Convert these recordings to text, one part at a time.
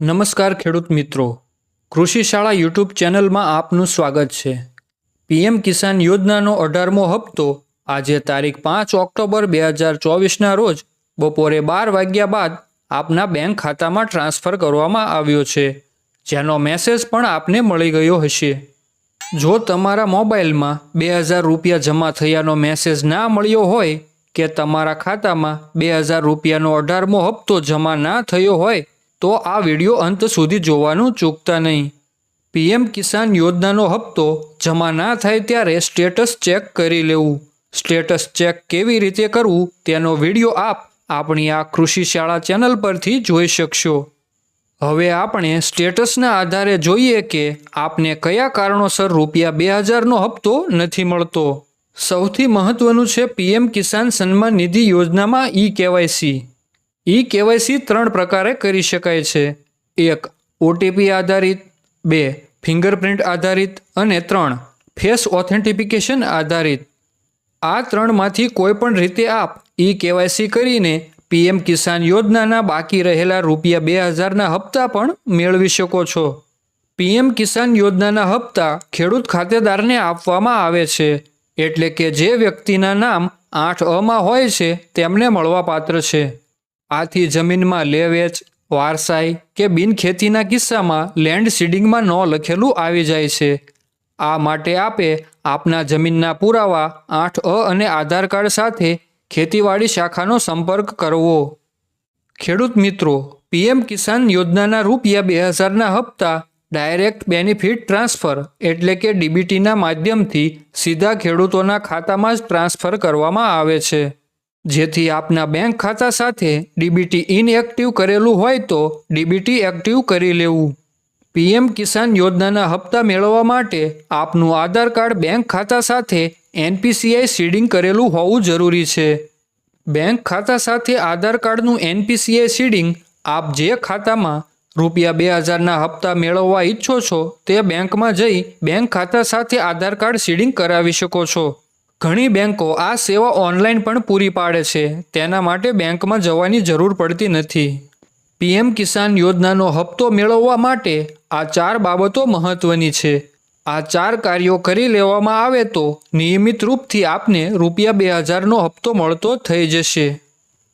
નમસ્કાર ખેડૂત મિત્રો. કૃષિ શાળા યુટ્યુબ ચેનલમાં આપનું સ્વાગત છે. પીએમ કિસાન યોજનાનો અઢારમો હપ્તો આજે તારીખ પાંચ ઓક્ટોબર બે હજાર ચોવીસના રોજ બપોરે બાર વાગ્યા બાદ આપના બેંક ખાતામાં ટ્રાન્સફર કરવામાં આવ્યો છે. જેનો મેસેજ પણ આપને મળી ગયો હશે. જો તમારા મોબાઈલમાં બે હજાર રૂપિયા જમા થયાનો મેસેજ ના મળ્યો હોય કે તમારા ખાતામાં બે હજાર રૂપિયાનો અઢારમો હપ્તો જમા ના થયો હોય તો આ વિડિયો અંત સુધી જોવાનું ચૂકતા નહીં. પીએમ કિસાન યોજનાનો હપ્તો જમા ના થાય ત્યારે સ્ટેટસ ચેક કરી લેવું. સ્ટેટસ ચેક કેવી રીતે કરવું તેનો વીડિયો આપ આપણી આ કૃષિ શાળા ચેનલ પરથી જોઈ શકશો. હવે આપણે સ્ટેટસના આધારે જોઈએ કે આપને કયા કારણોસર રૂપિયા બે હજારનો હપ્તો નથી મળતો. સૌથી મહત્વનું છે પીએમ કિસાન સન્માન નિધિ યોજનામાં ઈ કેવાયસી. ઈ કેવાયસી ત્રણ પ્રકારે કરી શકાય છે. એક ઓટીપી આધારિત. બે, ફિંગરપ્રિન્ટ આધારિત. અને ત્રણ, ફેસ ઓથેન્ટિફિકેશન આધારિત. આ ત્રણમાંથી કોઈપણ રીતે આપ ઈ કેવાયસી કરીને પીએમ કિસાન યોજનાના બાકી રહેલા રૂપિયા બે હજારના હપ્તા પણ મેળવી શકો છો. પીએમ કિસાન યોજનાના હપ્તા ખેડૂત ખાતેદારને આપવામાં આવે છે. એટલે કે જે વ્યક્તિના નામ આઠ અમાં હોય છે, તેમને મળવાપાત્ર છે. આથી જમીનમાં લે વેચ વારસાઈ કે બિનખેતીના કિસ્સામાં લેન્ડ સીડિંગમાં ન લખેલું આવી જાય છે. આ માટે આપે આપના જમીનના પુરાવા, આઠ અ અને આધાર કાર્ડ સાથે ખેતીવાડી શાખાનો સંપર્ક કરવો. ખેડૂત મિત્રો, પીએમ કિસાન યોજનાના રૂપિયા બે હજારના હપ્તા ડાયરેક્ટ બેનિફિટ ટ્રાન્સફર એટલે કે ડીબીટીના માધ્યમથી સીધા ખેડૂતોના ખાતામાં જ ટ્રાન્સફર કરવામાં આવે છે. જેથી આપના બેંક ખાતા સાથે ડીબીટી ઇનએક્ટિવ કરેલું હોય તો ડીબીટી એક્ટિવ કરી લેવું. પીએમ કિસાન યોજનાના હપ્તા મેળવવા માટે આપનું આધાર કાર્ડ બેંક ખાતા સાથે એનપીસીઆઈ સીડિંગ કરેલું હોવું જરૂરી છે. બેંક ખાતા સાથે આધાર કાર્ડનું એનપીસીઆઈ સીડિંગ આપ જે ખાતામાં રૂપિયા બે હજારના હપ્તા મેળવવા ઈચ્છો છો તે બેંકમાં જઈ બેંક ખાતા સાથે આધાર કાર્ડ સીડિંગ કરાવી શકો છો. ઘણી બેંકો આ સેવા ઓનલાઈન પણ પૂરી પાડે છે. તેના માટે બેંકમાં જવાની જરૂર પડતી નથી. પીએમ કિસાન યોજનાનો હપ્તો મેળવવા માટે આ ચાર બાબતો મહત્વની છે. આ ચાર કાર્યો કરી લેવામાં આવે તો નિયમિત રૂપથી આપને રૂપિયા બે હજારનો હપ્તો મળતો થઈ જશે.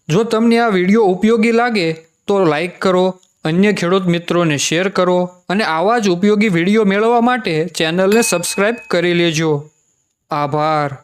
જો તમને આ વીડિયો ઉપયોગી લાગે તો લાઈક કરો, અન્ય ખેડૂત મિત્રોને શેર કરો અને આવા જ ઉપયોગી વીડિયો મેળવવા માટે ચેનલને સબસ્ક્રાઈબ કરી લેજો. આભાર.